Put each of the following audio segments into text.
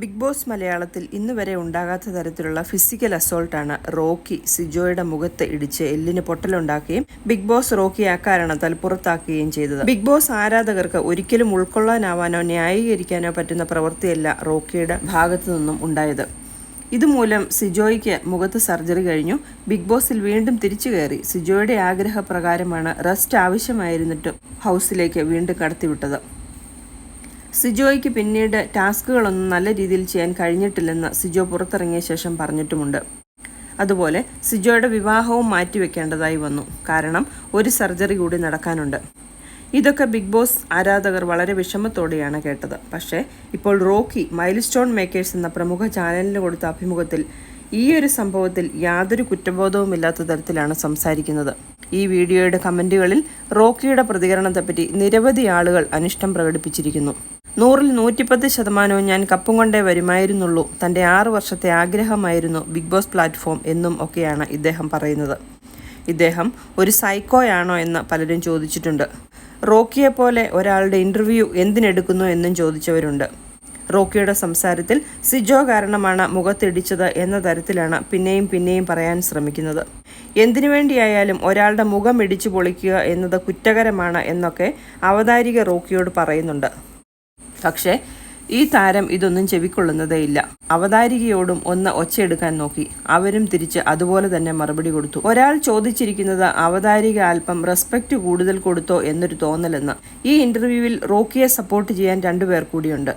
Big boss മലയാളത്തിൽ ഇന്ന് വരെ ഉണ്ടാകാത്ത തരത്തിലുള്ള ഫിസിക്കൽ അസോൾട്ടാണ് റോക്കി സിജോയുടെ മുഖത്ത് ഇടിച്ച് എല്ലിന് പൊട്ടലുണ്ടാക്കുകയും ബിഗ് ബോസ് റോക്കി അക്കാരണത്താൽ പുറത്താക്കുകയും ചെയ്തത്. ബിഗ് ബോസ് ആരാധകർക്ക് ഒരിക്കലും ഉൾക്കൊള്ളാനാവാനോ ന്യായീകരിക്കാനോ പറ്റുന്ന പ്രവൃത്തിയല്ല റോക്കിയുടെ ഭാഗത്തു നിന്നും ഉണ്ടായത്. ഇതുമൂലം സിജോയ്ക്ക് മുഖത്ത് സർജറി കഴിഞ്ഞു. ബിഗ് ബോസിൽ വീണ്ടും തിരിച്ചു കയറി. സിജോയുടെ ആഗ്രഹപ്രകാരമാണ് റെസ്റ്റ് ആവശ്യമായിരുന്നിട്ടും ഹൗസിലേക്ക് വീണ്ടും കടത്തിവിട്ടത്. സിജോയ്ക്ക് പിന്നീട് ടാസ്കുകളൊന്നും നല്ല രീതിയിൽ ചെയ്യാൻ കഴിഞ്ഞിട്ടില്ലെന്ന് സിജോ പുറത്തിറങ്ങിയ ശേഷം പറഞ്ഞിട്ടുമുണ്ട്. അതുപോലെ സിജോയുടെ വിവാഹവും മാറ്റിവെക്കേണ്ടതായി വന്നു. കാരണം ഒരു സർജറി കൂടി നടക്കാനുണ്ട്. ഇതൊക്കെ ബിഗ് ബോസ് ആരാധകർ വളരെ വിഷമത്തോടെയാണ് കേട്ടത്. പക്ഷേ ഇപ്പോൾ റോക്കി മൈൽ സ്റ്റോൺ മേക്കേഴ്സ് എന്ന പ്രമുഖ ചാനലിന് കൊടുത്ത അഭിമുഖത്തിൽ ഈ ഒരു സംഭവത്തിൽ യാതൊരു കുറ്റബോധവുമില്ലാത്ത തരത്തിലാണ് സംസാരിക്കുന്നത്. ഈ വീഡിയോയുടെ കമന്റുകളിൽ റോക്കിയുടെ പ്രതികരണത്തെപ്പറ്റി നിരവധി ആളുകൾ അനിഷ്ടം പ്രകടിപ്പിച്ചിരിക്കുന്നു. നൂറിൽ നൂറ്റിപ്പത്ത് ശതമാനവും ഞാൻ കപ്പും കൊണ്ടേ വരുമായിരുന്നുള്ളൂ. തന്റെ ആറ് വർഷത്തെ ആഗ്രഹമായിരുന്നു ബിഗ് ബോസ് പ്ലാറ്റ്ഫോം എന്നും ഒക്കെയാണ് ഇദ്ദേഹം പറയുന്നത്. ഇദ്ദേഹം ഒരു സൈക്കോയാണോ എന്ന് പലരും ചോദിച്ചിട്ടുണ്ട്. റോക്കിയെ പോലെ ഒരാളുടെ ഇന്റർവ്യൂ എന്തിനെടുക്കുന്നു എന്നും ചോദിച്ചവരുണ്ട്. റോക്കിയുടെ സംസാരത്തിൽ സിജോ കാരണമാണ് മുഖത്തിടിച്ചത് എന്ന തരത്തിലാണ് പിന്നെയും പിന്നെയും പറയാൻ ശ്രമിക്കുന്നത്. എന്തിനു വേണ്ടിയായാലും ഒരാളുടെ മുഖം ഇടിച്ചു പൊളിക്കുക എന്നത് കുറ്റകരമാണ് എന്നൊക്കെ അവതാരിക റോക്കിയോട് പറയുന്നുണ്ട്. പക്ഷേ ഈ താരം ഇതൊന്നും ചെവിക്കൊള്ളുന്നതേയില്ല അവതാരികയോടും ഒന്ന് ഒച്ചയെടുക്കാൻ നോക്കി. അവരും തിരിച്ച് അതുപോലെ തന്നെ മറുപടി കൊടുത്തു. ഒരാൾ ചോദിച്ചിരിക്കുന്നത് അവതാരിക അല്പം റെസ്പെക്റ്റ് കൂടുതൽ കൊടുത്തോ എന്നൊരു തോന്നലെന്ന്. ഈ ഇന്റർവ്യൂവിൽ റോക്കിയെ സപ്പോർട്ട് ചെയ്യാൻ രണ്ടുപേർ കൂടിയുണ്ട്.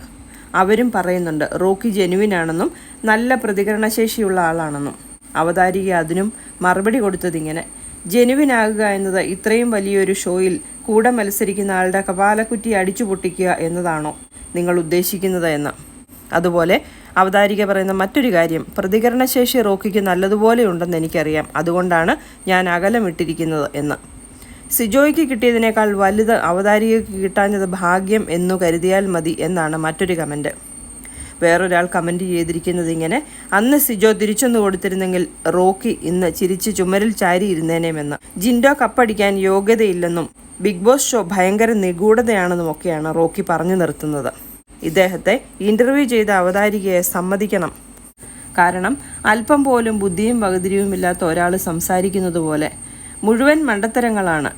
അവരും പറയുന്നുണ്ട് റോക്കി ജെനുവിൻ ആണെന്നും നല്ല പ്രതികരണശേഷിയുള്ള ആളാണെന്നും. അവതാരിക അതിനും മറുപടി കൊടുത്തതിങ്ങനെ ജെനുവിനാകുക എന്നത് ഇത്രയും വലിയൊരു ഷോയിൽ കൂടെ മത്സരിക്കുന്ന ആളുടെ കപാലക്കുറ്റി അടിച്ചു പൊട്ടിക്കുക എന്നതാണോ? നിങ്ങൾ ഉദ്ദേശിക്കുന്നത് എന്ന്. അതുപോലെ അവതാരിക പറയുന്ന മറ്റൊരു കാര്യം പ്രതികരണശേഷി റോക്കിക്ക് നല്ലതുപോലെ ഉണ്ടെന്ന് എനിക്കറിയാം. അതുകൊണ്ടാണ് ഞാൻ അകലമിട്ടിരിക്കുന്നത് എന്ന്. സിജോയ്ക്ക് കിട്ടിയതിനേക്കാൾ വലുത് അവതാരികയ്ക്ക് കിട്ടാഞ്ഞത് ഭാഗ്യം എന്നു കരുതിയാൽ മതി എന്നാണ് മറ്റൊരു കമന്റ് വേറൊരാൾ കമന്റ് ചെയ്തിരിക്കുന്നത് ഇങ്ങനെ അന്ന് സിജോ തിരിച്ചൊന്ന് കൊടുത്തിരുന്നെങ്കിൽ റോക്കി ഇന്ന് ചിരിച്ച് ചുമരിൽ ചാരിയിരുന്നേനേമെന്ന് ജിൻഡോ കപ്പടിക്കാൻ യോഗ്യതയില്ലെന്നും ബിഗ് ബോസ് ഷോ ഭയങ്കര നിഗൂഢതയാണെന്നും ഒക്കെയാണ് റോക്കി പറഞ്ഞു നിർത്തുന്നത്. ഇദ്ദേഹത്തെ ഇന്റർവ്യൂ ചെയ്ത അവതാരികയെ സമ്മതിക്കണം. കാരണം അല്പം പോലും ബുദ്ധിയും വകതിരിവുമില്ലാത്ത ഒരാൾ സംസാരിക്കുന്നത് പോലെ മുഴുവൻ മണ്ടത്തരങ്ങളാണ്.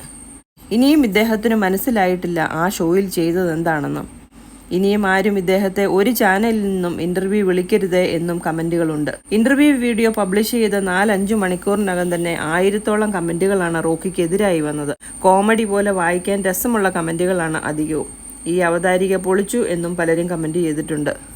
ഇനിയും ഇദ്ദേഹത്തിന് മനസ്സിലായിട്ടില്ല ആ ഷോയിൽ ചെയ്തത് എന്താണെന്നും ഇനിയും ആരും ഇദ്ദേഹത്തെ ഒരു ചാനലിൽ നിന്നും ഇന്റർവ്യൂ വിളിക്കരുത് എന്നും കമന്റുകളുണ്ട്. ഇന്റർവ്യൂ വീഡിയോ പബ്ലിഷ് ചെയ്ത നാലഞ്ചു മണിക്കൂറിനകം തന്നെ ആയിരത്തോളം കമന്റുകളാണ് റോക്കിക്കെതിരായി വന്നത്. കോമഡി പോലെ വായിക്കാൻ രസമുള്ള കമന്റുകളാണ് അധികവും. ഈ അവതാരിക പൊളിച്ചു എന്നും പലരും കമന്റ് ചെയ്തിട്ടുണ്ട്.